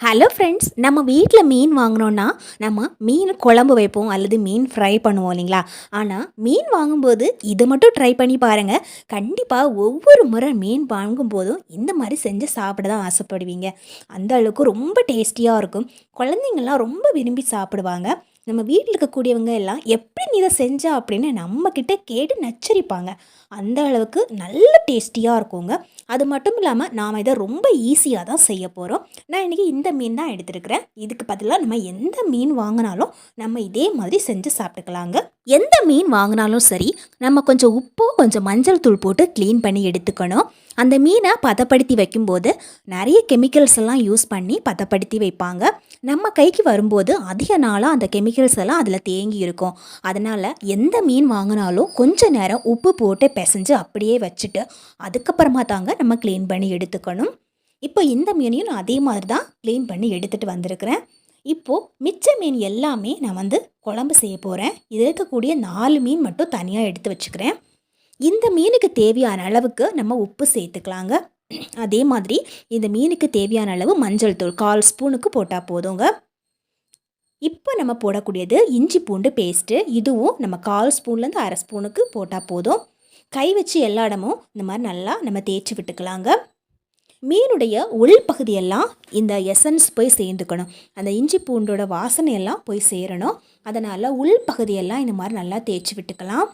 Hello friends நம்ம வீட்டில் மீன் வாங்கினோன்னா நம்ம மீன் குழம்பு வைப்போம் அல்லது மீன் ஃப்ரை பண்ணுவோம் இல்லைங்களா? ஆனால் மீன் வாங்கும்போது இதை மட்டும் ட்ரை பண்ணி பாருங்கள் கண்டிப்பாக ஒவ்வொரு முறை மீன் வாங்கும்போதும் இந்த மாதிரி செஞ்சு சாப்பிட தான் ஆசைப்படுவீங்க. அந்த அளவுக்கு ரொம்ப டேஸ்டியாக இருக்கும். குழந்தைங்கள்லாம் ரொம்ப விரும்பி சாப்பிடுவாங்க. நம்ம வீட்டில் இருக்கக்கூடியவங்க எல்லாம் எப்படி நீ இதை செஞ்சா அப்படின்னு நம்மக்கிட்ட கேட்டு நச்சரிப்பாங்க. அந்த அளவுக்கு நல்ல டேஸ்டியாக இருக்குங்க. அது மட்டும் இல்லாமல் நாம் இதை ரொம்ப ஈஸியாக தான் செய்ய போகிறோம் நான் இன்றைக்கி இந்த மீன் தான் எடுத்துருக்கிறேன். இதுக்கு பதிலாக நம்ம எந்த மீன் வாங்கினாலும் நம்ம இதே மாதிரி செஞ்சு சாப்பிட்டுக்கலாங்க. எந்த மீன் வாங்கினாலும் சரி நம்ம கொஞ்சம் உப்பு கொஞ்சம் மஞ்சள் தூள் போட்டு க்ளீன் பண்ணி எடுத்துக்கணும். அந்த மீனை பதப்படுத்தி வைக்கும்போது நிறைய கெமிக்கல்ஸ் எல்லாம் யூஸ் பண்ணி பதப்படுத்தி வைப்பாங்க. நம்ம கைக்கு வரும்போது அதிக நாளாக அந்த கெமிக்கல்ஸ் எல்லாம் அதில் தேங்கி இருக்கும். அதனால் எந்த மீன் வாங்கினாலும் கொஞ்ச நேரம் உப்பு போட்டு பிசைஞ்சு அப்படியே வச்சுட்டு அதுக்கப்புறமா தாங்க நம்ம க்ளீன் பண்ணி எடுத்துக்கணும். இப்போ இந்த மீனையும் நான் அதே மாதிரி தான் க்ளீன் பண்ணி எடுத்துகிட்டு வந்திருக்கிறேன். இப்போது மிச்ச மீன் எல்லாமே நான் வந்து குழம்பு செய்ய போகிறேன் இதில் இருக்கக்கூடிய நாலு மீன் மட்டும் தனியாக எடுத்து வச்சுக்கிறேன். இந்த மீனுக்கு தேவையான அளவுக்கு நம்ம உப்பு சேர்த்துக்கலாங்க. அதே மாதிரி இந்த மீனுக்கு தேவையான அளவு மஞ்சள் தூள் கால் ஸ்பூனுக்கு போட்டால் போதுங்க. இப்போ நம்ம போடக்கூடியது இஞ்சி பூண்டு பேஸ்ட்டு இதுவும் நம்ம கால் ஸ்பூன்லேருந்து அரை ஸ்பூனுக்கு போட்டால் போதும். கை வச்சு எல்லா இடமும் இந்த மாதிரி நல்லா நம்ம தேய்ச்சி விட்டுக்கலாங்க. மீனுடைய உள் பகுதியெல்லாம் இந்த எசன்ஸ் போய் சேர்ந்துக்கணும். அந்த இஞ்சி பூண்டோட வாசனையெல்லாம் போய் சேரணும். அதனால் உள் பகுதியெல்லாம் இந்த மாதிரி நல்லா தேய்ச்சி விட்டுக்கலாம்.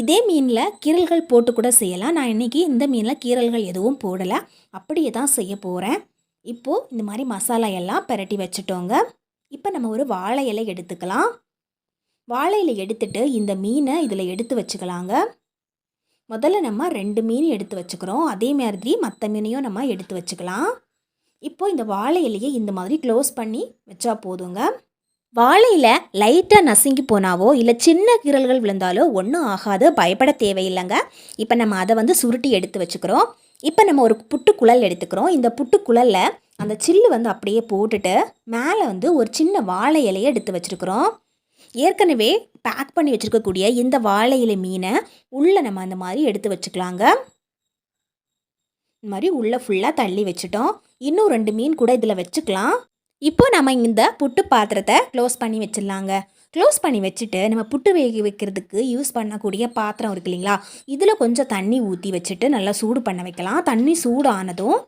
இதே மீனில் கீரல்கள் போட்டு கூட செய்யலாம். நான் இன்றைக்கி இந்த மீனில் கீரல்கள் எதுவும் போடலை. அப்படியே தான் செய்ய போகிறேன் இப்போது இந்த மாதிரி மசாலா எல்லாம் பரட்டி வச்சுட்டோங்க. இப்போ நம்ம ஒரு வாழை இலை எடுத்துக்கலாம். வாழை இலை எடுத்துட்டு இந்த மீனை இதில் எடுத்து வச்சுக்கலாங்க. முதல்ல நம்ம ரெண்டு மீன் எடுத்து வச்சுக்கிறோம். அதே மாதிரி மற்ற மீனையும் நம்ம எடுத்து வச்சுக்கலாம். இப்போது இந்த வாழை இலையை இந்த மாதிரி க்ளோஸ் பண்ணி வச்சா போதுங்க. வாழையில் லைட்டாக நசுங்கி போனாவோ இல்லை சின்ன கீரல்கள் விழுந்தாலோ ஒன்றும் ஆகாது பயப்பட தேவையில்லைங்க. இப்போ நம்ம அதை வந்து சுருட்டி எடுத்து வச்சுக்கிறோம். இப்போ நம்ம ஒரு புட்டுக்குழல் எடுத்துக்கிறோம். இந்த புட்டுக்குழலில் அந்த சில்லு வந்து அப்படியே போட்டுட்டு மேலே வந்து ஒரு சின்ன வாழை இலையை எடுத்து வச்சுருக்குறோம். ஏற்கனவே பேக் பண்ணி வச்சுருக்கக்கூடிய இந்த வாழை இலை மீனை உள்ளே நம்ம அந்த மாதிரி எடுத்து வச்சுக்கலாங்க. இந்த மாதிரி உள்ளே ஃபுல்லாக தள்ளி வச்சுட்டோம். இன்னும் ரெண்டு மீன் கூட இதில் வச்சுக்கலாம். இப்போ நம்ம இந்த புட்டு பாத்திரத்தை க்ளோஸ் பண்ணி வச்சிடலாங்க. க்ளோஸ் பண்ணி வச்சுட்டு நம்ம புட்டு வேக வைக்கிறதுக்கு யூஸ் பண்ணக்கூடிய பாத்திரம் இருக்கு இல்லைங்களா? இதில் கொஞ்சம் தண்ணி ஊற்றி வச்சுட்டு நல்லா சூடு பண்ண வைக்கலாம். தண்ணி சூடு ஆனதும்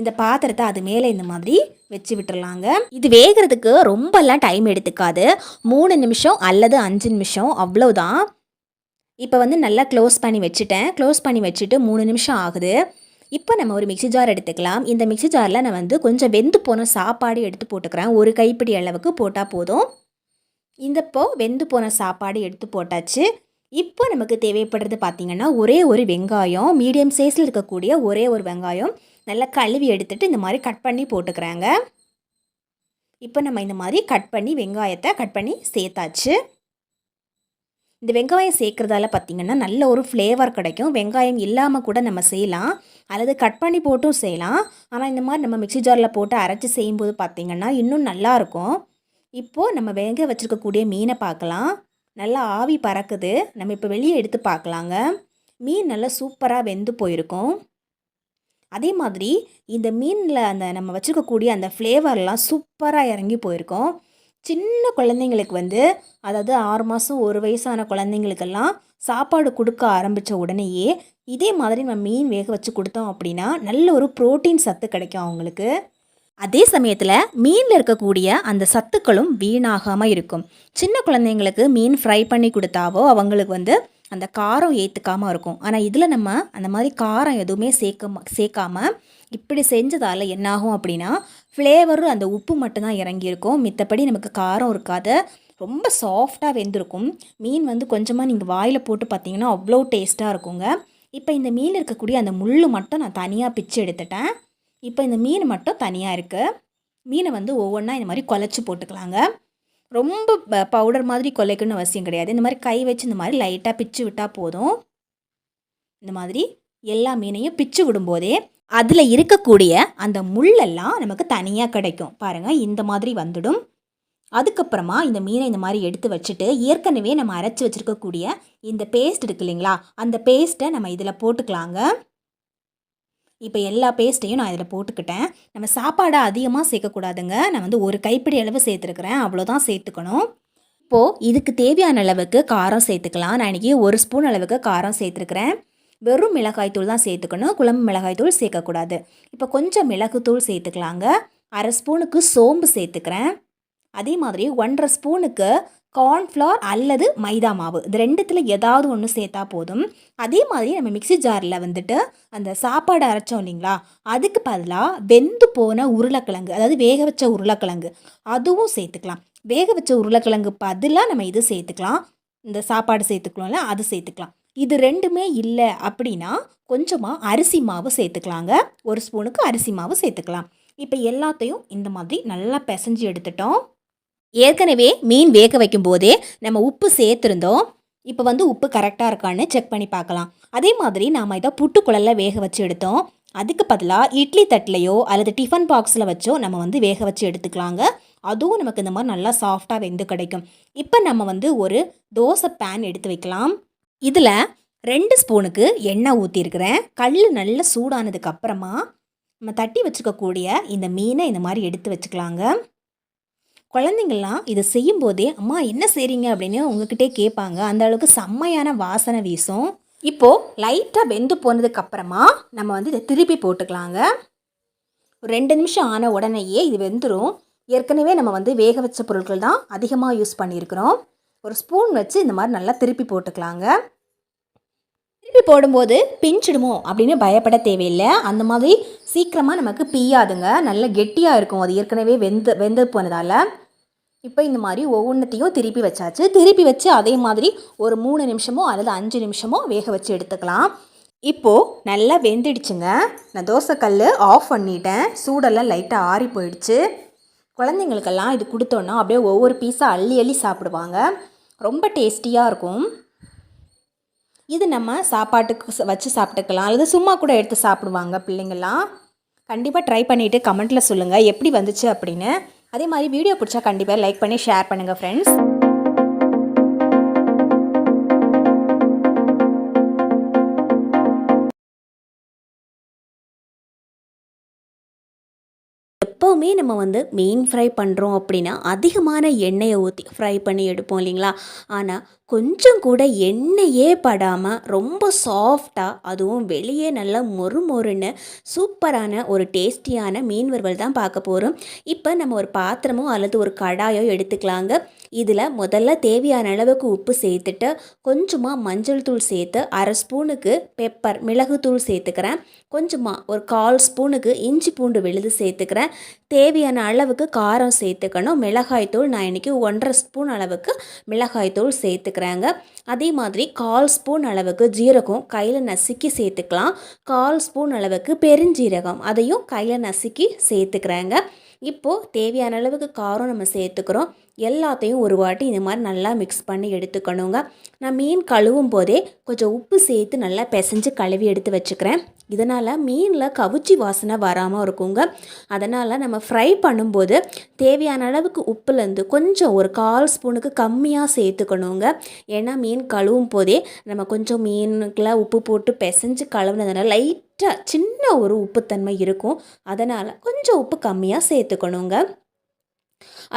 இந்த பாத்திரத்தை அது மேலே இந்த மாதிரி வச்சு விட்டுறலாங்க. இது வேகிறதுக்கு ரொம்பலாம் டைம் எடுத்துக்காது. மூணு நிமிஷம் அல்லது அஞ்சு நிமிஷம் அவ்வளோதான் இப்போ வந்து நல்லா க்ளோஸ் பண்ணி வச்சுட்டேன். க்ளோஸ் பண்ணி வச்சுட்டு மூணு நிமிஷம் ஆகுது. இப்போ நம்ம ஒரு மிக்சி ஜார் எடுத்துக்கலாம். இந்த மிக்சி ஜாரில் நான் வந்து கொஞ்சம் வெந்து போன சாப்பாடு எடுத்து போட்டுக்கிறேன். ஒரு கைப்பிடி அளவுக்கு போட்டால் போதும். இந்தப்போ வெந்து போன சாப்பாடு எடுத்து போட்டாச்சு. இப்போ நமக்கு தேவைப்படுறது பார்த்திங்கன்னா ஒரே ஒரு வெங்காயம் மீடியம் சைஸில் இருக்கக்கூடிய ஒரே ஒரு வெங்காயம் நல்லா கழுவி எடுத்துகிட்டு இந்த மாதிரி கட் பண்ணி போட்டுக்கிறாங்க. இப்போ நம்ம இந்த மாதிரி கட் பண்ணி வெங்காயத்தை கட் பண்ணி சேர்த்தாச்சு. இந்த வெங்காயம் சேர்க்குறதால பார்த்திங்கன்னா நல்ல ஒரு ஃப்ளேவர் கிடைக்கும். வெங்காயம் இல்லாமல் கூட நம்ம செய்யலாம். அல்லது கட் பண்ணி போட்டும் செய்யலாம். ஆனால் இந்த மாதிரி நம்ம மிக்சி ஜாரில் போட்டு அரைச்சி செய்யும்போது பார்த்திங்கன்னா இன்னும் நல்லாயிருக்கும் இப்போது நம்ம வேக வச்சுருக்கக்கூடிய மீனை பார்க்கலாம் நல்லா ஆவி பறக்குது. நம்ம இப்போ வெளியே எடுத்து பார்க்கலாங்க மீன் நல்லா சூப்பராக வெந்து போயிருக்கும். அதே மாதிரி இந்த மீனில் அந்த நம்ம வச்சுருக்கக்கூடிய அந்த ஃப்ளேவர்லாம் சூப்பராக இறங்கி போயிருக்கோம். சின்ன குழந்தைங்களுக்கு வந்து அதாவது ஆறு மாதம் ஒரு வயசான குழந்தைங்களுக்கெல்லாம் சாப்பாடு கொடுக்க ஆரம்பித்த உடனேயே இதே மாதிரி நம்ம மீன் வேக வச்சு கொடுத்தோம் அப்படின்னா நல்ல ஒரு ப்ரோட்டீன் சத்து கிடைக்கும் அவங்களுக்கு. அதே சமயத்தில் மீனில் இருக்கக்கூடிய அந்த சத்துக்களும் வீணாகாமல் இருக்கும். சின்ன குழந்தைங்களுக்கு மீன் ஃப்ரை பண்ணி கொடுத்தாவோ அவங்களுக்கு வந்து அந்த காரம் ஏற்றுக்காமல் இருக்கும். ஆனால் இதில் நம்ம அந்த மாதிரி காரம் எதுவுமே சேர்க்க சேர்க்காம இப்படி செஞ்சதால் என்னாகும் அப்படின்னா ஃப்ளேவரும் அந்த உப்பு மட்டும்தான் இறங்கியிருக்கும். மித்தபடி நமக்கு காரம் இருக்காது. ரொம்ப சாஃப்டாக வெந்திருக்கும். மீன் வந்து கொஞ்சமாக நீங்கள் வாயில் போட்டு பார்த்தீங்கன்னா அவ்வளோ டேஸ்ட்டாக இருக்குங்க. இப்போ இந்த மீன் இருக்கக்கூடிய அந்த முள் மட்டும் நான் தனியாக பிச்சு எடுத்துட்டேன். இப்போ இந்த மீன் மட்டும் தனியாக இருக்குது மீனை வந்து ஒவ்வொன்றா இந்த மாதிரி குலைச்சி போட்டுக்கலாங்க. ரொம்ப பவுடர் மாதிரி கொலைக்கணும்னு அவசியம் கிடையாது. இந்த மாதிரி கை வச்சு இந்த மாதிரி லைட்டாக பிச்சு விட்டால் போதும். இந்த மாதிரி எல்லா மீனையும் பிச்சு விடும்போதே அதில் இருக்கக்கூடிய அந்த முள்ளெல்லாம் நமக்கு தனியாக கிடைக்கும். பாருங்கள் இந்த மாதிரி வந்துடும். அதுக்கப்புறமா இந்த மீனை இந்த மாதிரி எடுத்து வச்சுட்டு ஏற்கனவே நம்ம அரைச்சி வச்சுருக்கக்கூடிய இந்த பேஸ்ட் இருக்கு இல்லைங்களா அந்த பேஸ்ட்டை நம்ம இதில் போட்டுக்கலாங்க. இப்போ எல்லா பேஸ்ட்டையும் நான் இதில் போட்டுக்கிட்டேன். நம்ம சாப்பாடை அதிகமாக சேர்க்கக்கூடாதுங்க. நான் வந்து ஒரு கைப்பிடி அளவு சேர்த்துருக்குறேன். அவ்வளோதான் சேர்த்துக்கணும். இப்போது இதுக்கு தேவையான அளவுக்கு காரம் சேர்த்துக்கலாம். நான் இன்றைக்கி ஒரு ஸ்பூன் அளவுக்கு காரம் சேர்த்துருக்குறேன். வெறும் மிளகாய்த்தூள் தான் சேர்த்துக்கணும். குழம்பு மிளகாய்த்தூள் சேர்க்கக்கூடாது. இப்போ கொஞ்சம் மிளகுத்தூள் சேர்த்துக்கலாங்க. அரை ஸ்பூனுக்கு சோம்பு சேர்த்துக்கிறேன். அதே மாதிரி ஒன்றரை ஸ்பூனுக்கு கார்ன்ஃப்ளவர் அல்லது மைதா மாவு. இது ரெண்டுத்தில் ஏதாவது ஒன்று சேர்த்தா போதும். அதே மாதிரி நம்ம மிக்ஸி ஜாரில் வந்துட்டு அந்த சாப்பாடு அரைச்சோம் இல்லைங்களா? அதுக்கு பதிலாக வெந்து போன உருளைக்கிழங்கு அதாவது வேக வச்ச உருளைக்கிழங்கு அதுவும் சேர்த்துக்கலாம். வேக வச்ச உருளைக்கிழங்கு பதிலாக நம்ம இது சேர்த்துக்கலாம். இந்த சாப்பாடு சேர்த்துக்கலாம்ல அது சேர்த்துக்கலாம். இது ரெண்டுமே இல்லை அப்படின்னா கொஞ்சமாக அரிசி மாவு சேர்த்துக்கலாங்க. ஒரு ஸ்பூனுக்கு அரிசி மாவு சேர்த்துக்கலாம். இப்போ எல்லாத்தையும் இந்த மாதிரி நல்லா பிசைஞ்சு எடுத்துட்டோம். ஏற்கனவே மீன் வேக வைக்கும் போதே நம்ம உப்பு சேர்த்துருந்தோம். இப்போ வந்து உப்பு கரெக்டாக இருக்கான்னு செக் பண்ணி பார்க்கலாம். அதே மாதிரி நாம் இதை புட்டுக்குழல்ல வேக வச்சு எடுத்தோம். அதுக்கு பதிலாக இட்லி தட்டிலையோ அல்லது டிஃபன் பாக்ஸில் வச்சோ நம்ம வந்து வேக வச்சு எடுத்துக்கலாங்க. அதுவும் நமக்கு இந்த மாதிரி நல்லா சாஃப்டாக வெந்து கிடைக்கும். இப்போ நம்ம வந்து ஒரு தோசை பேன் எடுத்து வைக்கலாம். இதில் ரெண்டு ஸ்பூனுக்கு எண்ணெய் ஊற்றிருக்கிறேன் கல் நல்லா சூடானதுக்கு அப்புறமா நம்ம தட்டி வச்சுக்கக்கூடிய இந்த மீனை இந்த மாதிரி எடுத்து வச்சுக்கலாங்க. குழந்தைங்கள்லாம் இதை செய்யும்போதே அம்மா என்ன செய்கிறீங்க அப்படின்னு உங்ககிட்டே கேட்பாங்க. அந்த அளவுக்கு செம்மையான வாசனை வீசும். இப்போது லைட்டாக வெந்து போனதுக்கப்புறமா நம்ம வந்து இதை திருப்பி போட்டுக்கலாங்க. ஒரு ரெண்டு நிமிஷம் ஆன உடனேயே இது வெந்துடும் ஏற்கனவே நம்ம வந்து வேக வச்ச பொருட்கள் தான் அதிகமாக யூஸ் பண்ணியிருக்கிறோம். ஒரு ஸ்பூன் வச்சு இந்த மாதிரி நல்லா திருப்பி போட்டுக்கலாங்க. திருப்பி போடும்போது பிஞ்சிடுமோ அப்படின்னு பயப்பட தேவையில்லை. அந்த மாதிரி சீக்கிரமாக நமக்கு பீயாதுங்க. நல்ல கெட்டியாக இருக்கும். அது ஏற்கனவே வெந்து வெந்து போனதால். இப்போ இந்த மாதிரி ஒவ்வொன்றத்தையும் திருப்பி வச்சாச்சு. திருப்பி வச்சு அதே மாதிரி ஒரு மூணு நிமிஷமோ அல்லது அஞ்சு நிமிஷமோ வேக வச்சு எடுத்துக்கலாம். இப்போது நல்லா வெந்துடுச்சுங்க. நான் தோசைக்கல் ஆஃப் பண்ணிட்டேன். சூடெல்லாம் லைட்டாக ஆறி போயிடுச்சு குழந்தைங்களுக்கெல்லாம் இது கொடுத்தோன்னா அப்படியே ஒவ்வொரு பீஸாக அள்ளி அள்ளி சாப்பிடுவாங்க. ரொம்ப டேஸ்டியாக இருக்கும். இது நம்ம சாப்பாட்டுக்கு வச்சு சாப்பிட்டுக்கலாம். அல்லது சும்மா கூட எடுத்து சாப்பிடுவாங்க பிள்ளைங்கள்லாம். கண்டிப்பாக ட்ரை பண்ணிவிட்டு கமெண்ட்டில் சொல்லுங்கள் எப்படி வந்துச்சு அப்படின்னு. அதே மாதிரி வீடியோ பிடிச்சா கண்டிப்பாக லைக் பண்ணி ஷேர் பண்ணுங்கள் ஃப்ரெண்ட்ஸ் எப்போவுமே நம்ம வந்து மீன் ஃப்ரை பண்ணுறோம் அப்படின்னா அதிகமான எண்ணெயை ஊற்றி ஃப்ரை பண்ணி எடுப்போம் இல்லைங்களா? ஆனால் கொஞ்சம் கூட எண்ணெயே படாமல் ரொம்ப சாஃப்டாக அதுவும் வெளியே நல்லா மொறு மொறுன்னு சூப்பரான ஒரு டேஸ்டியான மீன் வறுவல் தான் பார்க்க போகிறோம் இப்போ நம்ம ஒரு பாத்திரமோ அல்லது ஒரு கடாயோ எடுத்துக்கலாங்க. இதில் முதல்ல தேவையான அளவுக்கு உப்பு சேர்த்துட்டு கொஞ்சமாக மஞ்சள் தூள் சேர்த்து அரை ஸ்பூனுக்கு பெப்பர் மிளகுத்தூள் சேர்த்துக்கிறேன். கொஞ்சமாக ஒரு கால் ஸ்பூனுக்கு இஞ்சி பூண்டு விழுது சேர்த்துக்கிறேன். தேவையான அளவுக்கு காரம் சேர்த்துக்கணும். மிளகாய்த்தூள் நான் இன்றைக்கி ஒன்றரை ஸ்பூன் அளவுக்கு மிளகாய்த்தூள் சேர்த்துக்கிறேங்க. அதே மாதிரி கால் ஸ்பூன் அளவுக்கு ஜீரகம் கையில் நசுக்கி சேர்த்துக்கலாம். கால் ஸ்பூன் அளவுக்கு பெருஞ்சீரகம் அதையும் கையில் நசுக்கி சேர்த்துக்கிறேங்க. இப்போது தேவையான அளவுக்கு காரம் நம்ம சேர்த்துக்கிறோம். எல்லாத்தையும் ஒரு வாட்டி இந்த மாதிரி நல்லா மிக்ஸ் பண்ணி எடுத்துக்கணுங்க. நான் மீன் கழுவும் போதே கொஞ்சம் உப்பு சேர்த்து நல்லா பிசைஞ்சு கழுவி எடுத்து வச்சுக்கிறேன். இதனால் மீனில் கவுச்சி வாசனை வராமல் இருக்குங்க. அதனால் நம்ம ஃப்ரை பண்ணும்போது தேவையான அளவுக்கு உப்புலேருந்து கொஞ்சம் ஒரு கால் ஸ்பூனுக்கு கம்மியாக சேர்த்துக்கணுங்க. ஏன்னா மீன் கழுவும் போதே நம்ம கொஞ்சம் மீனுக்குள்ள உப்பு போட்டு பிசைஞ்சு கழுவுனதுனால லைட்டாக சின்ன ஒரு உப்புத்தன்மை இருக்கும். அதனால் கொஞ்சம் உப்பு கம்மியாக சேர்த்துக்கணுங்க.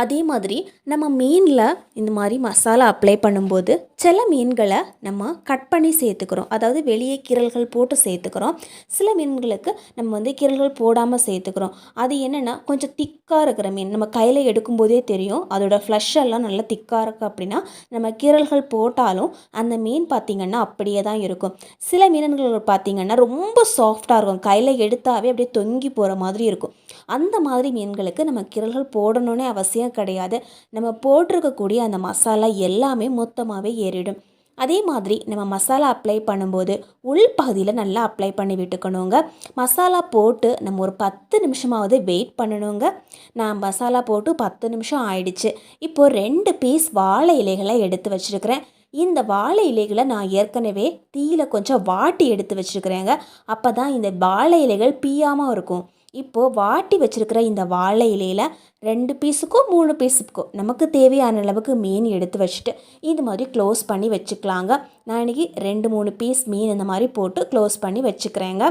அதே மாதிரி நம்ம மீனில் இந்த மாதிரி மசாலா அப்ளை பண்ணும்போது சில மீன்களை நம்ம கட் பண்ணி சேர்த்துக்கிறோம். அதாவது வெளியே கீரல்கள் போட்டு சேர்த்துக்கிறோம். சில மீன்களுக்கு நம்ம வந்து கீரல்கள் போடாமல் சேர்த்துக்கிறோம். அது என்னென்னா கொஞ்சம் திக்காக இருக்கிற மீன். நம்ம கையில் எடுக்கும்போதே தெரியும். அதோட ஃப்ளஷ் எல்லாம் நல்லா திக்காக இருக்குது அப்படின்னா நம்ம கீரல்கள் போட்டாலும் அந்த மீன் பார்த்திங்கன்னா அப்படியே தான் இருக்கும். சில மீன்கள் பார்த்திங்கன்னா ரொம்ப சாஃப்டாக இருக்கும். கையில் எடுத்தாவே அப்படியே தொங்கி போகிற மாதிரி இருக்கும். அந்த மாதிரி மீன்களுக்கு நம்ம கீரல்கள் போடணுன்னே அவசியம் கிடையாது. நம்ம போட்டிருக்கக்கூடிய அந்த மசாலா எல்லாமே மொத்தமாகவே ஏறிடும். அதே மாதிரி நம்ம மசாலா அப்ளை பண்ணும்போது உள் பகுதியில் நல்லா அப்ளை பண்ணி விட்டுக்கணுங்க. மசாலா போட்டு நம்ம ஒரு பத்து நிமிஷமாவது வெயிட் பண்ணணுங்க. நான் மசாலா போட்டு பத்து நிமிஷம் ஆயிடுச்சு. இப்போ ரெண்டு பீஸ் வாழை இலைகளை எடுத்து வச்சுருக்கிறேன். இந்த வாழை இலைகளை நான் ஏற்கனவே தீயில் கொஞ்சம் வாட்டி எடுத்து வச்சுருக்கிறேங்க. அப்போ தான் இந்த வாழை இலைகள் பீயாமல் இருக்கும். இப்போது வாட்டி வச்சுருக்கிற இந்த வாழை இலையில் ரெண்டு பீஸுக்கோ மூணு பீஸுக்கோ நமக்கு தேவையான அளவுக்கு மீன் எடுத்து வச்சுட்டு இது மாதிரி க்ளோஸ் பண்ணி வச்சுக்கலாங்க. நான் இன்றைக்கி ரெண்டு மூணு பீஸ் மீன் இந்த மாதிரி போட்டு க்ளோஸ் பண்ணி வச்சுக்கிறேங்க.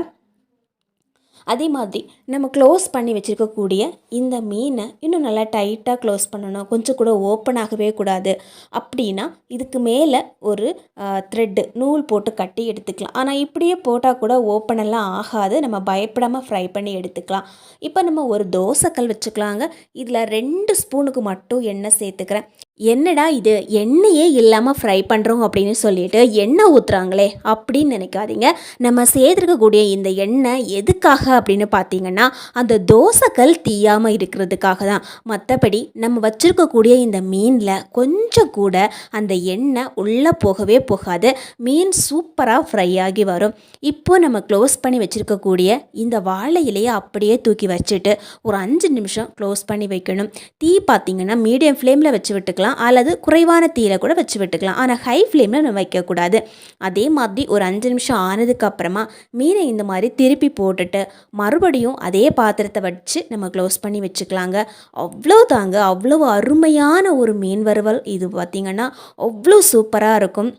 அதே மாதிரி நம்ம க்ளோஸ் பண்ணி வச்சுருக்கக்கூடிய இந்த மீனை இன்னும் நல்லா டைட்டாக க்ளோஸ் பண்ணணும். கொஞ்சம் கூட ஓப்பன் ஆகவே கூடாது. அப்படின்னா இதுக்கு மேலே ஒரு த்ரெட்டு நூல் போட்டு கட்டி எடுத்துக்கலாம். ஆனால் இப்படியே போட்டால் கூட ஓப்பன் எல்லாம் ஆகாது. நம்ம பயப்படாமல் ஃப்ரை பண்ணி எடுத்துக்கலாம். இப்போ நம்ம ஒரு தோசைக்கல் வச்சுக்கலாங்க. இதில் ரெண்டு ஸ்பூனுக்கு மட்டும் எண்ணெய் சேர்த்துக்கிறேன். என்னடா இது? எண்ணெயே இல்லாமல் ஃப்ரை பண்ணுறோம் அப்படின்னு சொல்லிட்டு எண்ணெய் ஊற்றுறாங்களே அப்படின்னு நினைக்காதீங்க. நம்ம சேர்த்துருக்கக்கூடிய இந்த எண்ணெய் எதுக்காக அப்படின்னு பார்த்தீங்கன்னா அந்த தோசைக்கல் தீயாமல் இருக்கிறதுக்காக தான். மற்றபடி நம்ம வச்சுருக்கக்கூடிய இந்த மீனில் கொஞ்சம் கூட அந்த எண்ணெய் உள்ளே போகவே போகாது. மீன் சூப்பராக ஃப்ரை ஆகி வரும். இப்போ நம்ம க்ளோஸ் பண்ணி வச்சுருக்கக்கூடிய இந்த வாழை இலையை அப்படியே தூக்கி வச்சுட்டு ஒரு அஞ்சு நிமிஷம் க்ளோஸ் பண்ணி வைக்கணும். தீ பார்த்தீங்கன்னா மீடியம் ஃப்ளேமில் வச்சு விட்டுக்கலாம். அல்லது குறைவான தீயில கூட வச்சு விட்டுக்கலாம். ஆனால் ஹை ஃப்ளேமில் நம்ம வைக்கக்கூடாது. அதே மாதிரி ஒரு அஞ்சு நிமிஷம் ஆனதுக்கப்புறமா மீனை இந்த மாதிரி திருப்பி போட்டுட்டு மறுபடியும் அதே பாத்திரத்தை வச்சு நம்ம க்ளோஸ் பண்ணி வச்சுக்கலாங்க. அவ்வளோ தாங்க. அவ்வளோ அருமையான ஒரு மீன் வறுவல். இது பார்த்திங்கன்னா அவ்வளோ சூப்பராக இருக்கும்.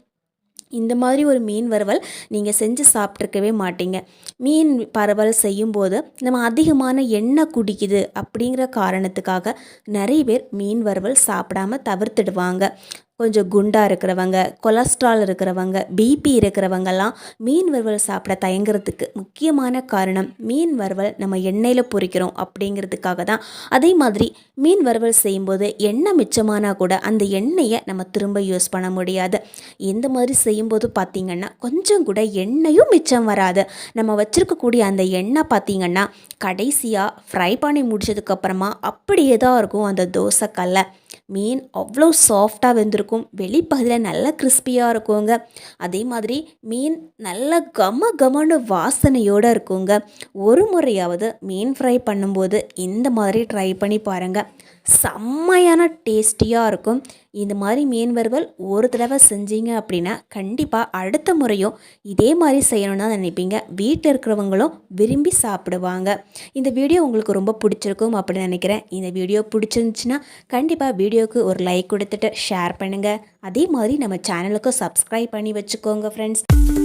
இந்த மாதிரி ஒரு மீன் வறுவல் நீங்கள் செஞ்சு சாப்பிட்ருக்கவே மாட்டீங்க. மீன் பரவல் செய்யும்போது நம்ம அதிகமான எண்ணெய் குடிக்குது அப்படிங்கிற காரணத்துக்காக நிறைய பேர் மீன் வறுவல் சாப்பிடாம தவிர்த்துடுவாங்க. கொஞ்சம் குண்டாக இருக்கிறவங்க கொலஸ்ட்ரால் இருக்கிறவங்க பிபி இருக்கிறவங்கெல்லாம் மீன் வறுவல் சாப்பிட தயங்குறதுக்கு முக்கியமான காரணம் மீன் வறுவல் நம்ம எண்ணெயில் பொரிக்கிறோம் அப்படிங்கிறதுக்காக தான். அதே மாதிரி மீன் வறுவல் செய்யும்போது எண்ணெய் மிச்சமானா கூட அந்த எண்ணெயை நம்ம திரும்ப யூஸ் பண்ண முடியாது. இந்த மாதிரி செய்யும்போது பார்த்திங்கன்னா கொஞ்சம் கூட எண்ணெயும் மிச்சம் வராது. நம்ம வச்சுருக்கக்கூடிய அந்த எண்ணெய் பார்த்திங்கன்னா கடைசியாக ஃப்ரை பண்ணி முடிச்சதுக்கப்புறமா அப்படியே தான் இருக்கும் அந்த தோசைக்கல்லை. மீன் அவ்வளோ சாஃப்டாக வெந்திருக்கும். வெளிப்பகுதியில் நல்ல கிறிஸ்பியாக இருக்குங்க. அதே மாதிரி மீன் நல்ல கம கமன்னு வாசனையோடு இருக்குங்க. ஒரு முறையாவது மீன் ஃப்ரை பண்ணும்போது இந்த மாதிரி ட்ரை பண்ணி பாருங்கள் செம்மையான டேஸ்டியாக இருக்கும். இந்த மாதிரி மீன் வறுவல் ஒரு தடவை செஞ்சீங்க அப்படின்னா கண்டிப்பாக அடுத்த முறையும் இதே மாதிரி செய்யணும்னு தான் நினைப்பீங்க. வீட்டில் இருக்கிறவங்களும் விரும்பி சாப்பிடுவாங்க. இந்த வீடியோ உங்களுக்கு ரொம்ப பிடிச்சிருக்கும் அப்படின்னு நினைக்கிறேன். இந்த வீடியோ பிடிச்சிருந்துச்சுன்னா கண்டிப்பாக வீடியோவுக்கு ஒரு லைக் கொடுத்துட்டு ஷேர் பண்ணுங்கள் அதே மாதிரி நம்ம சேனலுக்கும் சப்ஸ்கிரைப் பண்ணி வச்சுக்கோங்க ஃப்ரெண்ட்ஸ்